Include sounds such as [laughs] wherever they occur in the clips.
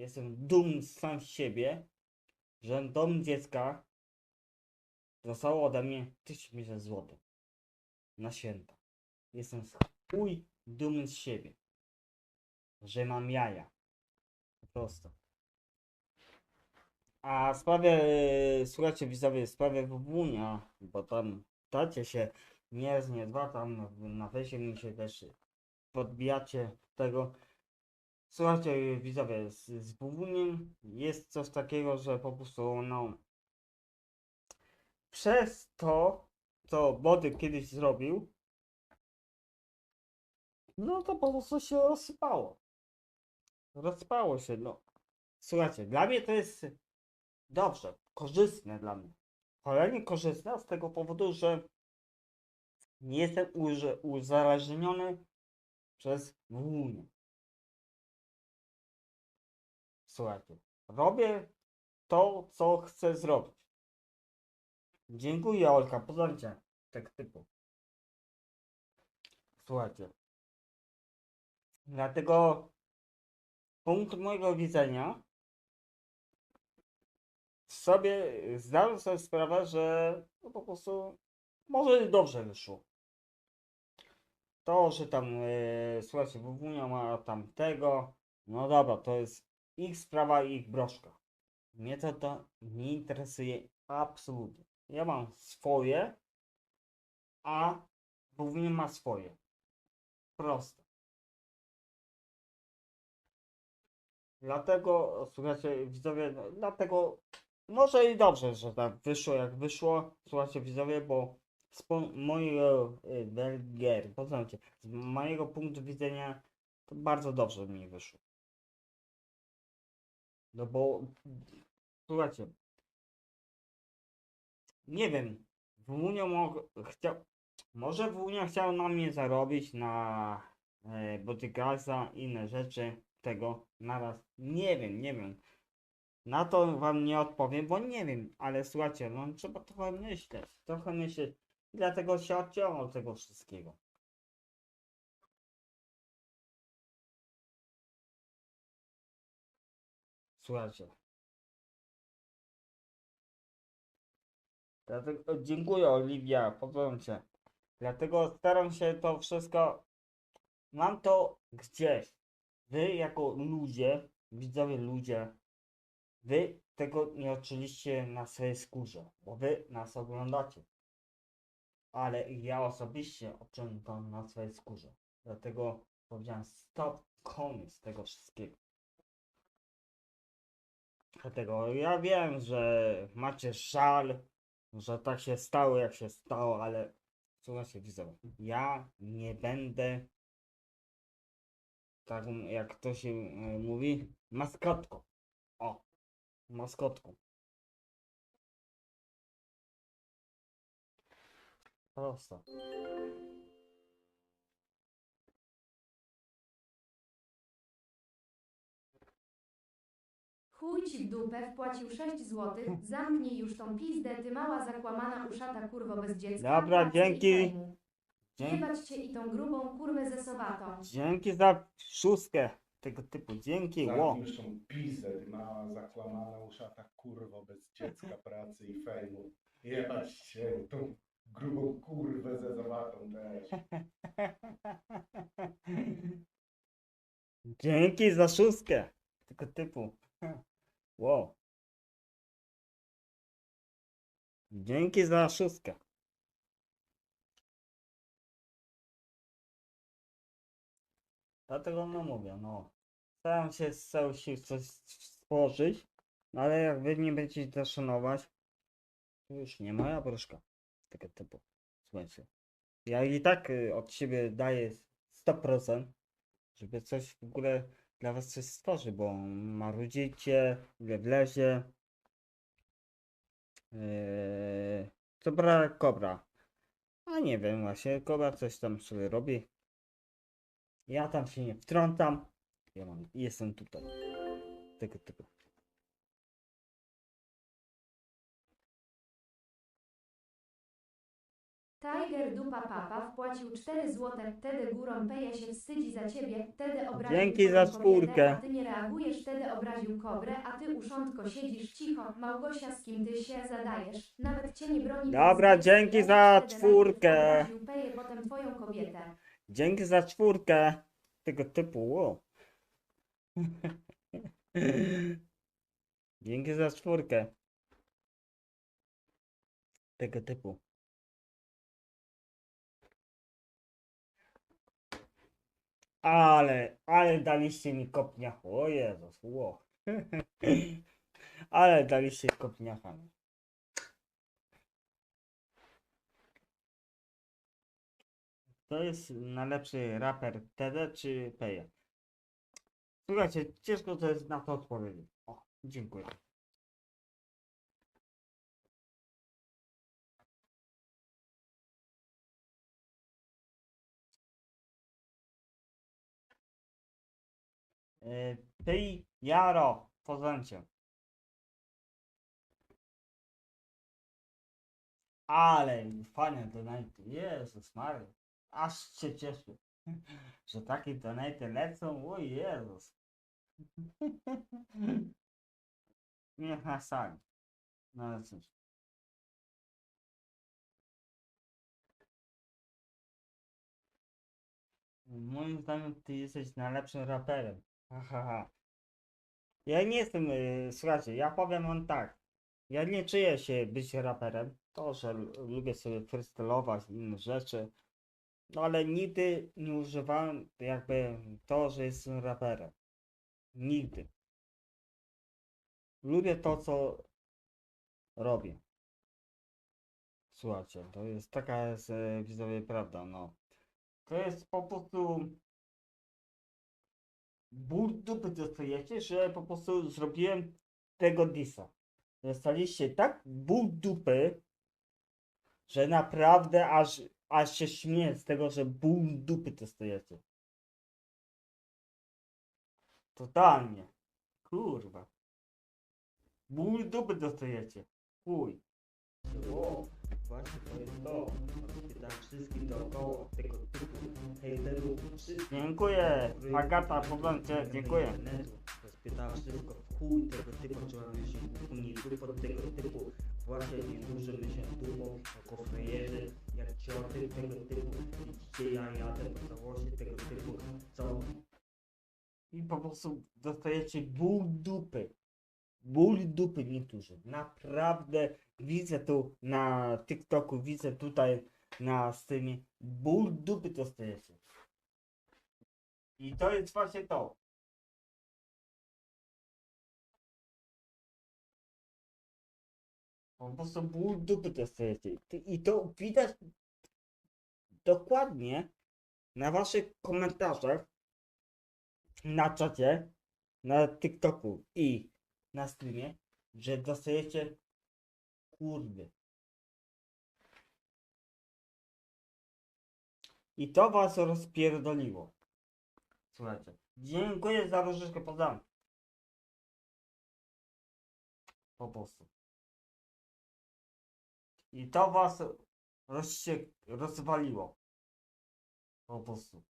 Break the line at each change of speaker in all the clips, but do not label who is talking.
Jestem dumny sam z siebie, że dom dziecka zostało ode mnie 1500 zł na święta. Jestem chuj dumny z siebie, że mam jaja. Po prostu. A w sprawie, e, słuchajcie widzowie, w sprawie WWnia, bo tam dacie się nie nie dwa, tam na fejsie mi się też podbijacie tego. Słuchajcie widzowie, z, z jest coś takiego, że po prostu no przez to, co Body kiedyś zrobił, no to po prostu się rozsypało. Rozsypało się, no. Słuchajcie, dla mnie to jest dobrze, korzystne dla mnie. Cholernie korzystne z tego powodu, że nie jestem uzależniony przez WUNIę. Słuchajcie, robię to, co chcę zrobić. Dziękuję Olka, poznajcie tak typu. Słuchajcie. Dlatego punkt mojego widzenia sobie zdałem sobie sprawę, że no po prostu może dobrze wyszło. To, że tam e, słuchajcie, WWnia ma tam tego, no dobra, to jest ich sprawa i ich broszka. Mnie to, to nie interesuje absolutnie. Ja mam swoje, a WWnia ma swoje. Proste. Dlatego, słuchajcie, widzowie, no, dlatego może i dobrze, że tak wyszło jak wyszło. Słuchajcie, widzowie, bo z mojego y, Belgier, poznajcie, z mojego punktu widzenia to bardzo dobrze mi wyszło. No bo, słuchajcie, nie wiem, Wunia mógł, chciał, może Wunia chciał na mnie zarobić na e, i inne rzeczy tego naraz. Nie wiem, nie wiem. Na to wam nie odpowiem, bo nie wiem, ale słuchajcie, no trzeba trochę myśleć, trochę myśleć. Dlatego się odciąłem od tego wszystkiego. Słuchajcie. Dlatego dziękuję Oliwia, pozdrawiam cię. Dlatego staram się to wszystko. Mam to gdzieś. Wy jako ludzie, widzowie ludzie, wy tego nie odczuliście na swojej skórze, bo wy nas oglądacie. Ale ja osobiście odczułem to na swojej skórze. Dlatego powiedziałem stop, koniec tego wszystkiego. Dlatego ja wiem, że macie żal, że tak się stało jak się stało, ale słuchajcie widzowie, ja nie będę tak jak to się e, mówi, maskotką. O, maskotką. Prosto.
Chuj ci w dupę, wpłacił 6 złotych, zamknij już tą pizdę, ty mała zakłamana uszata kurwo bez dziecka.
Dobra,
pracy i
dzięki.
Jebać cię i tą grubą kurwę zesowatą.
dzięki za szóstkę tego typu. Dzięki, ło.
Zamknij już tą pizdę, ty mała zakłamana uszata kurwo bez dziecka, pracy i fejmu. Jebać się tą grubą kurwę ze zawatą też. [laughs]
Dzięki za szóstkę tego typu. Wow. Dzięki za szóstkę. Dlatego no mówię, no. Staram się z całych sił coś stworzyć, no ale jak wy nie będziecie to szanować, to już nie moja broszka tego typu. Słuchajcie. Ja i tak y, od siebie daję 100%, żeby coś w ogóle dla was coś stworzy, bo marudzicie, wlezie. Yy, co bra kobra. A nie wiem właśnie, kobra coś tam sobie robi. Ja tam się nie wtrącam. Ja mam, jestem tutaj. Tego typu.
Tiger Dupa Papa wpłacił 4 złote. Tedy górą peje się wstydzi za ciebie. Tedy obraził
Dzięki za
kobietę,
czwórkę.
A ty nie reagujesz. Tedy obraził kobrę, a ty uszątko siedzisz cicho. Małgosia, z kim ty się zadajesz? Nawet cię nie broni.
Dobra, dzięki za czwórkę.
obraził potem twoją kobietę.
Dzięki za czwórkę. Tego typu, wow. [laughs] Dzięki za czwórkę. Tego typu. Ale, ale daliście mi kopniach. O Jezus, ło. [laughs] Ale daliście kopniacha. To jest najlepszy raper TD czy Peja? Słuchajcie, ciężko to jest na to odpowiedzieć. O, dziękuję. E, Pej Jaro, poznam cię. Ale fajne donate. Jezus Maria. Aż się cieszę, [laughs] że takie donate lecą. O Jezus. [laughs] Niech na sali. No ale cóż. Moim zdaniem ty jesteś najlepszym raperem. Ja nie jestem, y, słuchajcie, ja powiem wam tak. Ja nie czuję się być raperem. To, że lubię sobie freestylować inne rzeczy. No ale nigdy nie używałem jakby to, że jestem raperem. Nigdy. Lubię to, co robię. Słuchajcie, to jest taka jest e, widzowie prawda, no. To jest po prostu ból dupy dostajecie, że po prostu zrobiłem tego disa. Dostaliście tak ból dupy, że naprawdę aż, aż się śmieję z tego, że ból dupy dostajecie. Totalnie. Kurwa. Ból dupy dostajecie. Chuj. O, właśnie to jest to. Pytam wszystkich dookoła tego typu hejterów. Dziękuję. Agata, cię, dziękuję.
Rozpytała wszystko w chuj tego typu, się nie pod tego typu. Właśnie nie dłużymy się dumą, jako frajerzy, jak cioty tego typu. Widzicie, ja jadę po całości tego typu, co
I po prostu dostajecie ból dupy. Ból dupy niektórzy. Naprawdę widzę tu na TikToku, widzę tutaj na streamie. Ból dupy dostajecie. I to jest właśnie to. Po prostu ból dupy dostajecie. I to widać dokładnie na waszych komentarzach na czacie, na TikToku i na streamie, że dostajecie kurwy. I to was rozpierdoliło. Słuchajcie. Dziękuję za różyczkę, pozdrawiam. Po prostu. I to was rozcie, rozwaliło. Po prostu.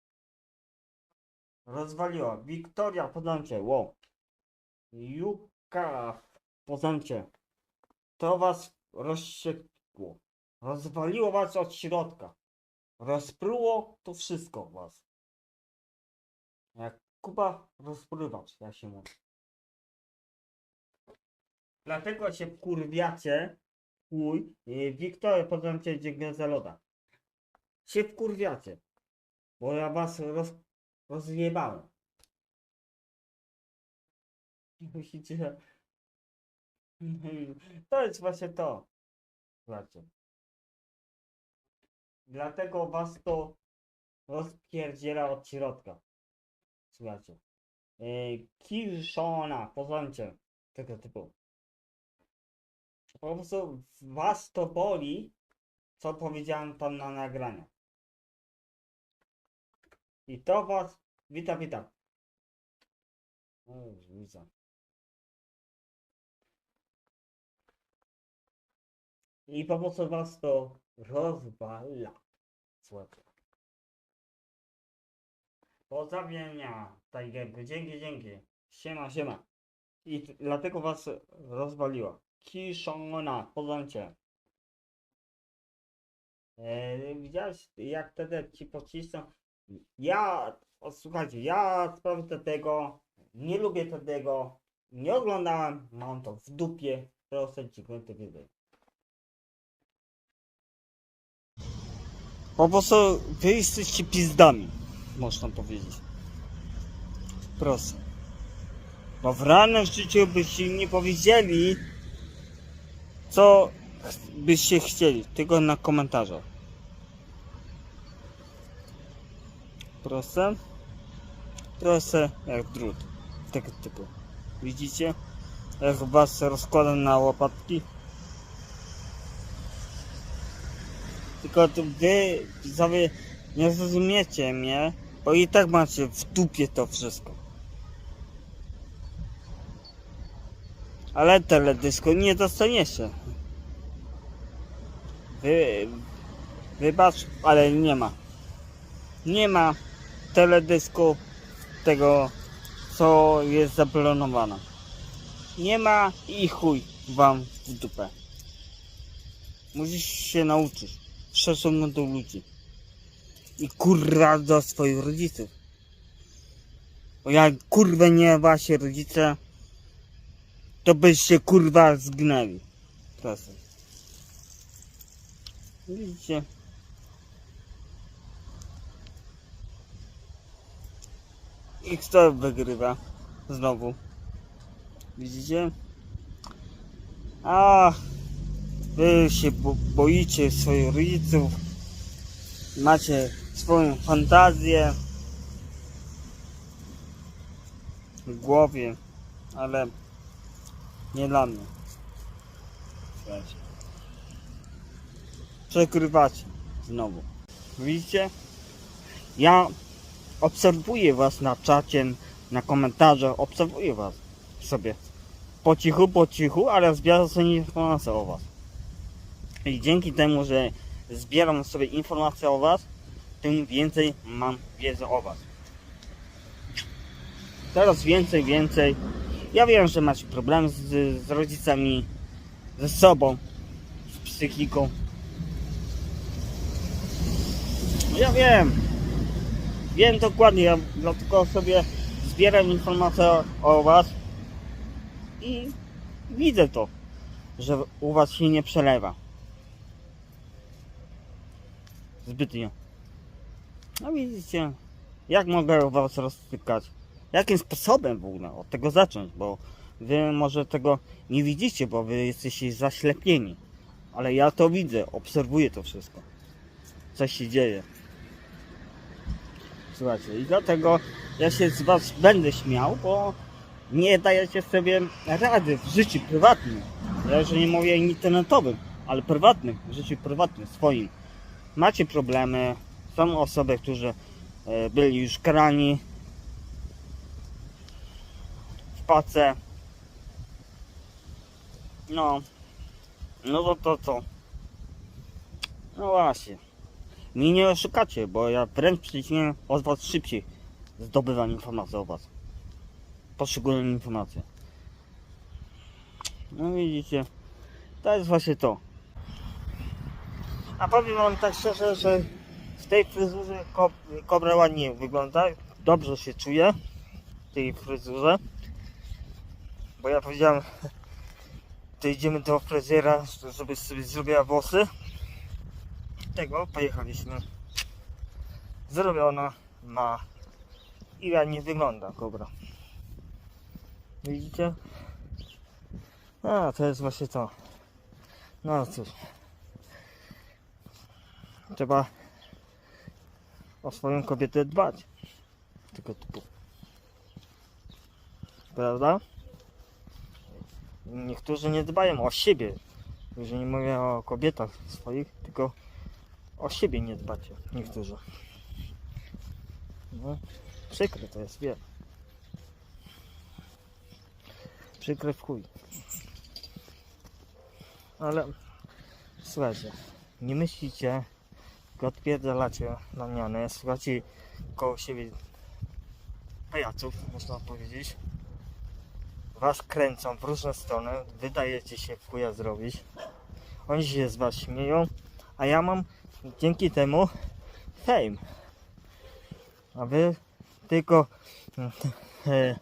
Rozwaliła. Wiktoria, podam cię. Wow. Juka, podam cię. To was rozściekło. Rozwaliło was od środka. Rozpruło to wszystko was. Jak Kuba rozprywacz, ja się mówię. Dlatego się wkurwiacie. Chuj. Wiktoria, podam cię, dziękuję za loda. Się wkurwiacie. Bo ja was roz, rozjebałem. [laughs] Musicie... [laughs] To jest właśnie to. Słuchajcie. Dlatego was to rozpierdziela od środka. Słuchajcie. Yy, Kiszona, pozwólcie. Tego typu. Po prostu was to boli, co powiedziałem tam na nagraniu. I to was... Witam, witam. O, widzę. I po prostu was to rozwala. Słodko. Pozdrowienia, Tigerku. Dzięki, dzięki. Siema, siema. I dlatego was rozwaliła. Kiszona, poznajcie. E, widziałeś, jak wtedy ci pocisną? Ja, o, słuchajcie, ja sprawdzę tego, nie lubię tego, nie oglądałem, mam to w dupie, proszę ci to Po prostu wy jesteście pizdami, można powiedzieć. Proszę. Bo w realnym życiu byście nie powiedzieli, co byście chcieli, tylko na komentarzach. Proste. Proste jak drut. Tego typu. Widzicie? Jak was rozkładam na łopatki. Tylko to wy sobie nie zrozumiecie mnie, bo i tak macie w dupie to wszystko. Ale teledysku nie dostaniecie. Wy, wybacz, ale nie ma. Nie ma teledysku tego, co jest zaplanowane. Nie ma i chuj wam w dupę. Musisz się nauczyć szacunku do ludzi. I kurwa do swoich rodziców. Bo jak kurwa nie wasi rodzice, to byście kurwa zgnęli. Proszę. Widzicie? I kto wygrywa? Znowu. Widzicie? A, wy się bo boicie swoich rodziców. Macie swoją fantazję w głowie, ale nie dla mnie. Przekrywacie znowu. Widzicie? Ja obserwuję was na czacie, na komentarzach, obserwuję was sobie. Po cichu, po cichu, ale zbieram sobie informacje o was. I dzięki temu, że zbieram sobie informacje o was, tym więcej mam wiedzy o was. Coraz więcej, więcej. Ja wiem, że macie problemy z, z rodzicami, ze sobą, z psychiką. Ja wiem. Wiem dokładnie, ja dlatego sobie zbieram informacje o was i widzę to, że u was się nie przelewa. Zbytnio. No widzicie, jak mogę was rozstykać? Jakim sposobem w ogóle od tego zacząć? Bo wy może tego nie widzicie, bo wy jesteście zaślepieni. Ale ja to widzę, obserwuję to wszystko. Co się dzieje. Słuchajcie, i dlatego ja się z was będę śmiał, bo nie dajecie sobie rady w życiu prywatnym. Ja już nie mówię internetowym, ale prywatnym, w życiu prywatnym, swoim. Macie problemy, są osoby, którzy e, byli już karani w pace. No, no to to co? No właśnie. Mnie nie oszukacie, bo ja wręcz przeciwnie od was szybciej zdobywam informacje o was. Poszczególne informacje. No widzicie, to jest właśnie to. A powiem wam tak szczerze, że w tej fryzurze ko kobra ładnie wygląda. Dobrze się czuję w tej fryzurze. Bo ja powiedziałem, to idziemy do fryzjera, żeby sobie zrobiła włosy. Tego pojechaliśmy. Zrobiona ma i ładnie wygląda kobra. Widzicie? A, to jest właśnie to. No cóż. Trzeba o swoją kobietę dbać. Tylko typu. Prawda? Niektórzy nie dbają o siebie. Już nie mówię o kobietach swoich, tylko o siebie nie dbacie. Niektórzy. No, przykre to jest, wiem. Przykre w chuj. Ale Słuchajcie, nie myślicie, tylko odpierdalacie na mianę, słuchajcie koło siebie pajaców, można powiedzieć. Was kręcą w różne strony, wydajecie się w chuja zrobić. Oni się z was śmieją, a ja mam dzięki temu fame. A wy tylko mm, e,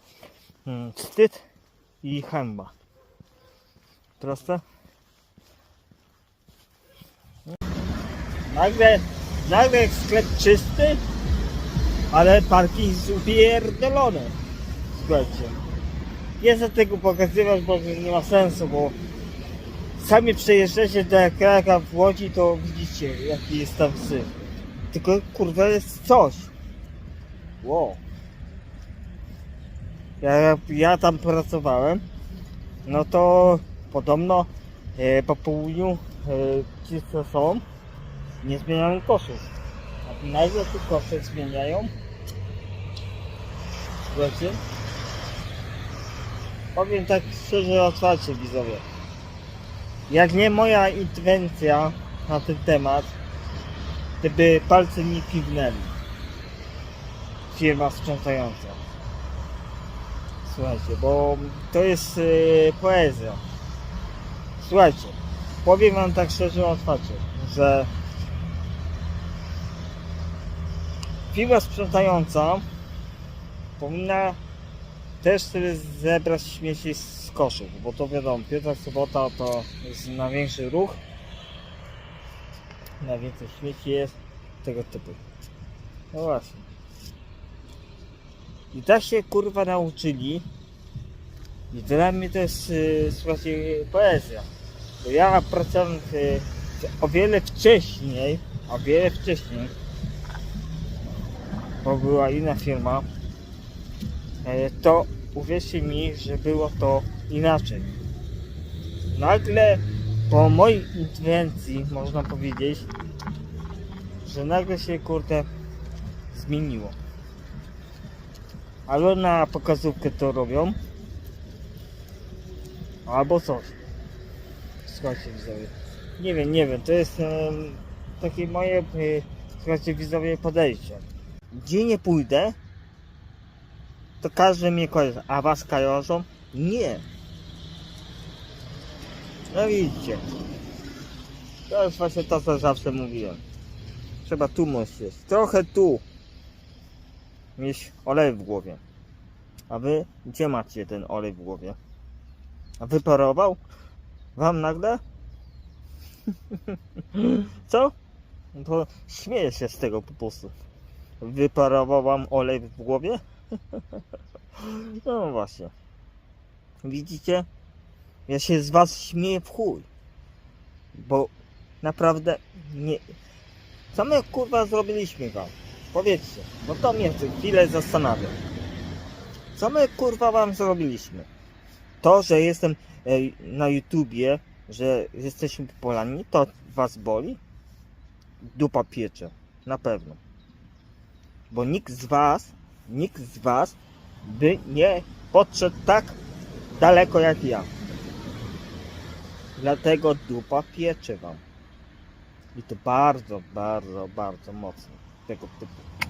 mm, wstyd i hańba. Proste? Nagle, nagle sklep czysty, ale parking upierdolony. Słuchajcie. Nie chcę tego pokazywać, bo nie ma sensu, bo sami przejeżdżacie do Kraka w Łodzi, to widzicie jaki jest tam syf. Tylko kurwa jest coś. Wow. Ja, ja tam pracowałem, no to podobno e, po południu e, ci co są nie zmieniają koszów. A nagle te kosze zmieniają. Słuchajcie? Powiem tak szczerze, otwarcie widzowie. Jak nie moja interwencja na ten temat, gdyby palce mi kiwnęli. Firma sprzątająca. Słuchajcie, bo to jest yy, poezja. Słuchajcie, powiem wam tak szczerze, otwarcie, że firma sprzątająca powinna też zebrać śmieci z koszów, bo to wiadomo, piąta sobota to jest największy ruch, najwięcej śmieci jest, tego typu. No właśnie. I tak się kurwa nauczyli i dla mnie to jest, yy, słuchajcie, poezja. Bo ja pracowałem yy, o wiele wcześniej, o wiele wcześniej, bo była inna firma, e, to uwierzcie mi, że było to inaczej. Nagle po mojej interwencji można powiedzieć, że nagle się kurde zmieniło. Albo na pokazówkę to robią, albo coś. Słuchajcie widzowie. Nie wiem, nie wiem, to jest em, takie moje, e, słuchajcie widzowie, podejście. Gdzie nie pójdę, to każdy mnie kojarzy. A was kojarzą? Nie. No widzicie. To jest właśnie to, co zawsze mówiłem. Trzeba tu myśleć. Trochę tu. Mieć olej w głowie. A wy gdzie macie ten olej w głowie? A wyparował? Wam nagle? [laughs] Co? To śmieję się z tego po prostu. Wyparował wam olej w głowie? [laughs] No właśnie. Widzicie? Ja się z was śmieję w chuj. Bo naprawdę nie... Co my kurwa zrobiliśmy wam? Powiedzcie, bo to mnie chwilę zastanawia. Co my kurwa wam zrobiliśmy? To, że jestem e, na YouTubie, że jesteśmy popularni, to was boli? Dupa piecze. Na pewno. Bo nikt z was, nikt z was by nie podszedł tak daleko jak ja. Dlatego dupa piecze wam. I to bardzo, bardzo, bardzo mocno. Tego typu.